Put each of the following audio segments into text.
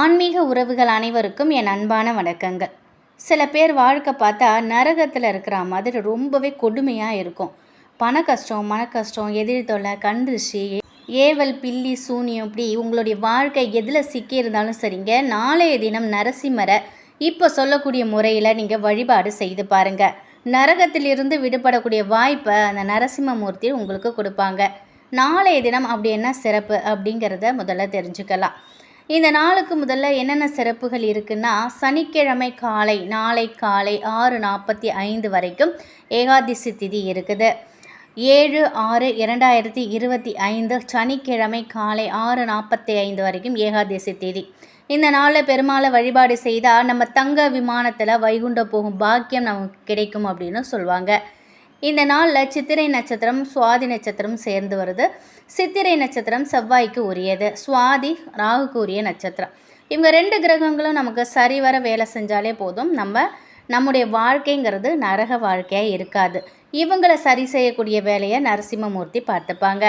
ஆன்மீக உறவுகள் அனைவருக்கும் என் அன்பான வணக்கங்கள். சில பேர் வாழ்க்கை பார்த்தா நரகத்தில் இருக்கிற மாதிரி ரொம்பவே கொடுமையாக இருக்கும். பண கஷ்டம் மன கஷ்டம் எதிரி தொல்லை கண்டிருச்சி ஏவல் பில்லி சூனியம் இப்படி உங்களுடைய வாழ்க்கை எதில் சிக்கி இருந்தாலும் சரிங்க. நாளைய தினம் நரசிம்மரை இப்போ சொல்லக்கூடிய முறையில் நீங்கள் வழிபாடு செய்து பாருங்கள் நரகத்திலிருந்து விடுபடக்கூடிய வாய்ப்பை அந்த நரசிம்மமூர்த்தி உங்களுக்கு கொடுப்பாங்க. நாளைய தினம் அப்படி என்ன சிறப்பு அப்படிங்கிறத முதல்ல தெரிஞ்சுக்கலாம். இந்த நாளுக்கு முதல்ல என்னென்ன சிறப்புகள் இருக்குன்னா சனிக்கிழமை காலை நாளை காலை ஆறு நாற்பத்தி ஐந்து வரைக்கும் ஏகாதிசி திதி இருக்குது. ஏழு ஆறு இரண்டாயிரத்தி இருபத்தி ஐந்து சனிக்கிழமை காலை ஆறு நாற்பத்தி ஐந்து வரைக்கும் ஏகாதசி தேதி. இந்த நாளில் பெருமாளை வழிபாடு செய்தால் நம்ம தங்க விமானத்தில் வைகுண்டம் போகும் பாக்கியம் நமக்கு கிடைக்கும் அப்படின்னு சொல்லுவாங்க இந்த நாளில் சித்திரை நட்சத்திரம் சுவாதி நட்சத்திரம் சேர்ந்து வருது. சித்திரை நட்சத்திரம் செவ்வாய்க்கு உரியது. சுவாதி ராகுக்கு உரிய நட்சத்திரம். இவங்க ரெண்டு கிரகங்களும் நமக்கு சரிவர வேலை செஞ்சாலே போதும். நம்ம நம்முடைய வாழ்க்கைங்கிறது நரக வாழ்க்கையாக இருக்காது. இவங்களை சரி செய்யக்கூடிய வேலையை நரசிம்மமூர்த்தி பார்த்துப்பாங்க.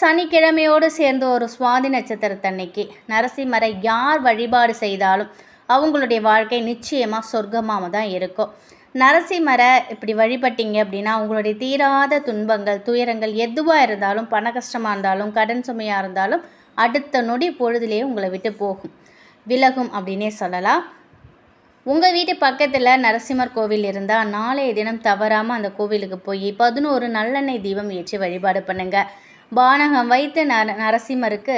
சனிக்கிழமையோடு சேர்ந்து ஒரு சுவாதி நட்சத்திரத்தன்னைக்கு நரசிம்மரை யார் வழிபாடு செய்தாலும் அவங்களுடைய வாழ்க்கை நிச்சயமாக சொர்க்கமாக தான் இருக்கும். நரசிம்மரை இப்படி வழிபட்டீங்க அப்படின்னா உங்களுடைய தீராத துன்பங்கள் துயரங்கள் எதுவாக இருந்தாலும் பண கஷ்டமாக இருந்தாலும் கடன் சுமையாக இருந்தாலும் அடுத்த நொடி பொழுதுலேயே உங்களை விட்டு போகும். விலகும் அப்படின்னே சொல்லலாம். உங்கள் வீட்டு பக்கத்தில் நரசிம்மர் கோவில் இருந்தால் நாளைய தினம் தவறாமல் அந்த கோவிலுக்கு போய் பதினோரு நல்லெண்ணெய் தீபம் ஏற்றி வழிபாடு பண்ணுங்கள் பானகம் வைத்து நர நரசிம்மருக்கு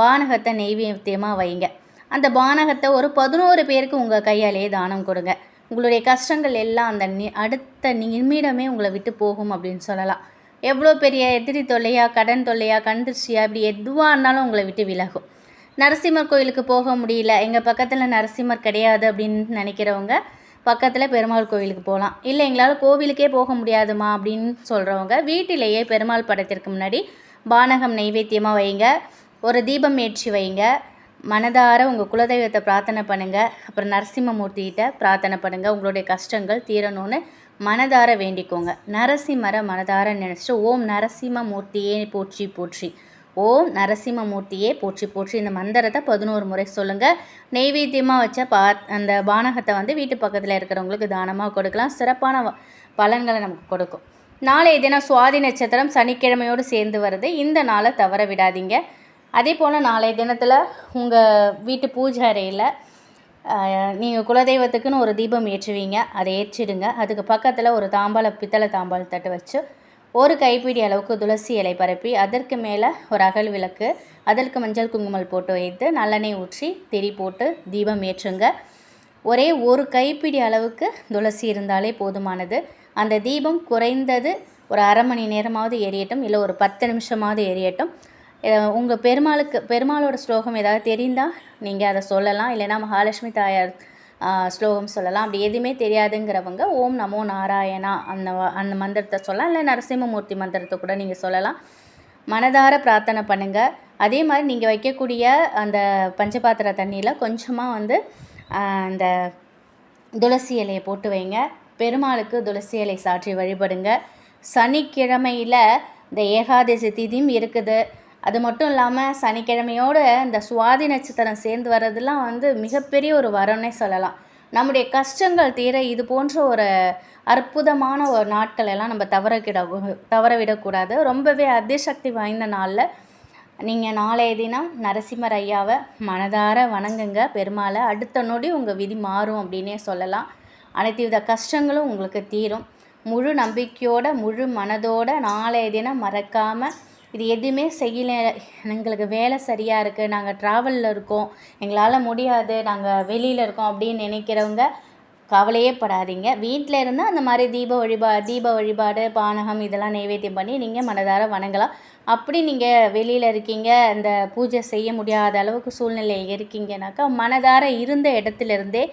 பானகத்தை நெய்வேத்தியமாக வைங்க. அந்த பானகத்தை ஒரு பதினோரு பேருக்கு உங்கள் கையாலேயே தானம் கொடுங்க. உங்களுடைய கஷ்டங்கள் எல்லாம் அந்த நி அடுத்த நிமிடமே உங்களை விட்டு போகும் அப்படின்னு சொல்லலாம். எவ்வளோ பெரிய எதிரி தொல்லையா கடன் தொல்லையா கண்டிருச்சியா இப்படி எதுவாக இருந்தாலும் உங்களை விட்டு விலகும். நரசிம்மர் கோயிலுக்கு போக முடியல. எங்கள் பக்கத்தில் நரசிம்மர் கிடையாது அப்படின்னு நினைக்கிறவங்க பக்கத்தில் பெருமாள் கோவிலுக்கு போகலாம். இல்லை எங்களால் கோவிலுக்கே போக முடியாதுமா அப்படின்னு சொல்கிறவங்க வீட்டிலேயே பெருமாள் படத்திற்கு முன்னாடி பானகம் நைவேத்தியமாக வைங்க. ஒரு தீபம் ஏற்றி வைங்க. மனதார உங்கள் குலதெய்வத்தை பிரார்த்தனை பண்ணுங்கள் அப்புறம் நரசிம்மமூர்த்திகிட்ட பிரார்த்தனை பண்ணுங்கள் உங்களுடைய கஷ்டங்கள் தீரணும்னு மனதார வேண்டிக்கோங்க. நரசிம்மர மனதார நினச்சிட்டு ஓம் நரசிம்மமூர்த்தியே போற்றி போற்றி. ஓம் நரசிம்மமூர்த்தியே போற்றி போற்றி. இந்த மந்திரத்தை பதினோரு முறை சொல்லுங்கள் நெய்வேத்தியமாக வச்ச பா அந்த பானகத்தை வந்து வீட்டு பக்கத்தில் இருக்கிறவங்களுக்கு தானமாக கொடுக்கலாம். சிறப்பான பலன்களை நமக்கு கொடுக்கும். நாளைய தினம் சுவாதி நட்சத்திரம் சனிக்கிழமையோடு சேர்ந்து வருது. இந்த நாளை தவற விடாதீங்க. அதே போல் நாளைய தினத்தில் உங்கள் வீட்டு பூஜை அறையில் நீங்கள் குலதெய்வத்துக்குன்னு ஒரு தீபம் ஏற்றுவீங்க. அதை ஏற்றிடுங்க. அதுக்கு பக்கத்தில் ஒரு தாம்பாள பித்தளை தாம்பாள தட்டு வச்சு ஒரு கைப்பிடி அளவுக்கு துளசி இலை பரப்பி அதற்கு மேலே ஒரு அகல் விளக்கு அதற்கு மஞ்சள் குங்குமல் போட்டு வைத்து நல்லெண்ணெய் ஊற்றி திரி போட்டு தீபம் ஏற்றுங்க. ஒரே ஒரு கைப்பிடி அளவுக்கு துளசி இருந்தாலே போதுமானது. அந்த தீபம் குறைந்தது ஒரு அரை மணி நேரமாவது எரியட்டும் இல்லை ஒரு பத்து நிமிஷமாவது எரியட்டும். உங்கள் பெருமாளுக்கு பெருமாளோட ஸ்லோகம் ஏதாவது தெரிந்தால் நீங்கள் அதை சொல்லலாம். இல்லைனா மகாலட்சுமி தாயார் ஸ்லோகம் சொல்லலாம். அப்படி எதுவுமே தெரியாதுங்கிறவங்க ஓம் நமோ நாராயணா அந்த அந்த மந்திரத்தை சொல்லலாம். இல்லை நரசிம்மமூர்த்தி மந்திரத்தை கூட நீங்கள் சொல்லலாம். மனதார பிரார்த்தனை பண்ணுங்கள் அதே மாதிரி நீங்கள் வைக்கக்கூடிய அந்த பஞ்சபாத்திர தண்ணியில் கொஞ்சமாக வந்து அந்த துளசி இலையை போட்டு வைங்க. பெருமாளுக்கு துளசி இலை சாற்றி வழிபடுங்க. சனிக்கிழமையில் இந்த ஏகாதசி திதியும் இருக்குது. அது மட்டும் இல்லாமல் சனிக்கிழமையோடு இந்த சுவாதி நட்சத்திரம் சேர்ந்து வர்றதுலாம் வந்து மிகப்பெரிய ஒரு வரம்னே சொல்லலாம். நம்முடைய கஷ்டங்கள் தீர இது போன்ற ஒரு அற்புதமான ஒரு நாட்கள் எல்லாம் நம்ம தவறக்கிட தவற விடக்கூடாது ரொம்பவே அதிசக்தி வாய்ந்த நாளில் நீங்கள் நாளைய தினம் நரசிம்மர் ஐயாவை மனதார வணங்குங்க. பெருமாளை அடுத்த நொடி உங்கள் விதி மாறும் அப்படின்னே சொல்லலாம். அனைத்து வித கஷ்டங்களும் உங்களுக்கு தீரும். முழு நம்பிக்கையோட முழு மனதோட நாளைய தினம் மறக்காமல் இது எதுவுமே செய்யலை. எங்களுக்கு வேலை சரியாக இருக்குது நாங்கள் ட்ராவலில் இருக்கோம். எங்களால் முடியாது. நாங்கள் வெளியில் இருக்கோம் அப்படின்னு நினைக்கிறவங்க கவலையே படாதீங்க. வீட்டில் இருந்தால் அந்த மாதிரி தீப வழிபா தீப வழிபாடு பானகம் இதெல்லாம் நைவேத்தியம் பண்ணி நீங்கள் மனதார வணங்கலாம். அப்படி நீங்கள் வெளியில் இருக்கீங்க. அந்த பூஜை செய்ய முடியாத அளவுக்கு சூழ்நிலை இருக்கீங்கனாக்கா மனதார இருந்த இடத்துலேருந்தே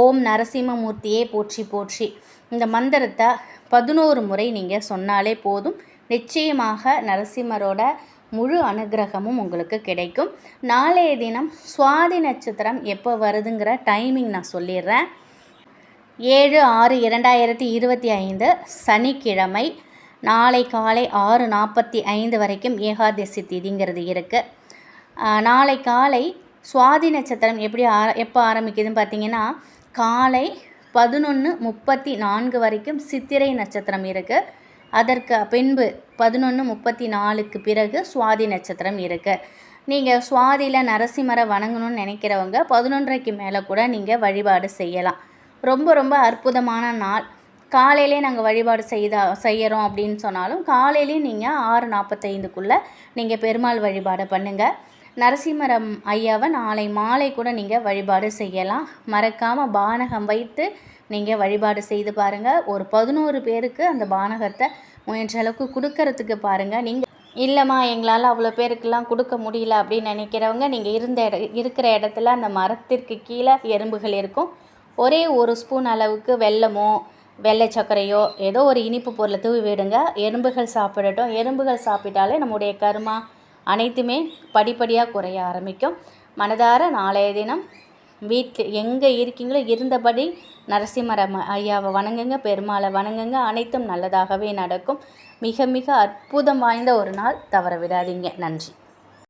ஓம் நரசிம்மமூர்த்தியே போற்றி போற்றி. இந்த மந்திரத்தை பதினோரு முறை நீங்கள் சொன்னாலே போதும். நிச்சயமாக நரசிம்மரோட முழு அனுகிரகமும் உங்களுக்கு கிடைக்கும். நாளைய தினம் சுவாதி நட்சத்திரம் எப்போ வருதுங்கிற டைமிங் நான் சொல்லிடுறேன். ஏழு ஆறு இரண்டாயிரத்தி இருபத்தி ஐந்து சனிக்கிழமை நாளை காலை ஆறு நாற்பத்தி ஐந்து வரைக்கும் ஏகாதசி திதிங்கிறது இருக்குது நாளை காலை சுவாதி நட்சத்திரம் எப்படி ஆர எப்போ ஆரம்பிக்குதுன்னு பார்த்தீங்கன்னா காலை பதினொன்று முப்பத்தி நான்கு வரைக்கும் சித்திரை நட்சத்திரம் இருக்குது அதற்கு பின்பு பதினொன்று முப்பத்தி நாலுக்கு பிறகு சுவாதி நட்சத்திரம் இருக்குது நீங்கள் சுவாதியில் நரசிம்மரை வணங்கணும்னு நினைக்கிறவங்க பதினொன்றைக்கு மேலே கூட நீங்கள் வழிபாடு செய்யலாம். ரொம்ப ரொம்ப அற்புதமான நாள். காலையிலே நாங்கள் வழிபாடு செய்தா செய்கிறோம் அப்படின்னு சொன்னாலும் காலையிலேயும் நீங்கள் ஆறு நாற்பத்தைந்துக்குள்ளே நீங்கள் பெருமாள் வழிபாடு பண்ணுங்கள் நரசிம்மரம் ஐயாவை நாளை மாலை கூட நீங்கள் வழிபாடு செய்யலாம். மறக்காமல் பானகம் வைத்து நீங்கள் வழிபாடு செய்து பாருங்கள் ஒரு பதினோரு பேருக்கு அந்த பானகத்தை முயன்ற அளவுக்கு கொடுக்கறதுக்கு பாருங்கள் நீங்கள் இல்லைம்மா எங்களால் அவ்வளோ பேருக்கெல்லாம் கொடுக்க முடியல அப்படின்னு நினைக்கிறவங்க நீங்கள் இருந்த இட இருக்கிற இடத்துல அந்த மரத்திற்கு கீழே எறும்புகள் இருக்கும். ஒரே ஒரு ஸ்பூன் அளவுக்கு வெல்லமோ வெள்ளை சர்க்கரையோ ஏதோ ஒரு இனிப்பு பொருளை தூவி விடுங்க. எறும்புகள் சாப்பிடட்டும். எறும்புகள் சாப்பிட்டாலே நம்முடைய கருமா அனைத்துமே படிப்படியாக குறைய ஆரம்பிக்கும். மனதார நாளைய தினம் வீட்டில் எங்கே இருக்கீங்களோ இருந்தபடி நரசிம்மர ஐயாவை வணங்குங்க பெருமாளை வணங்குங்க. அனைத்தும் நல்லதாகவே நடக்கும். மிக மிக அற்புதம் வாய்ந்த ஒரு நாள் தவற விடாதீங்க. நன்றி.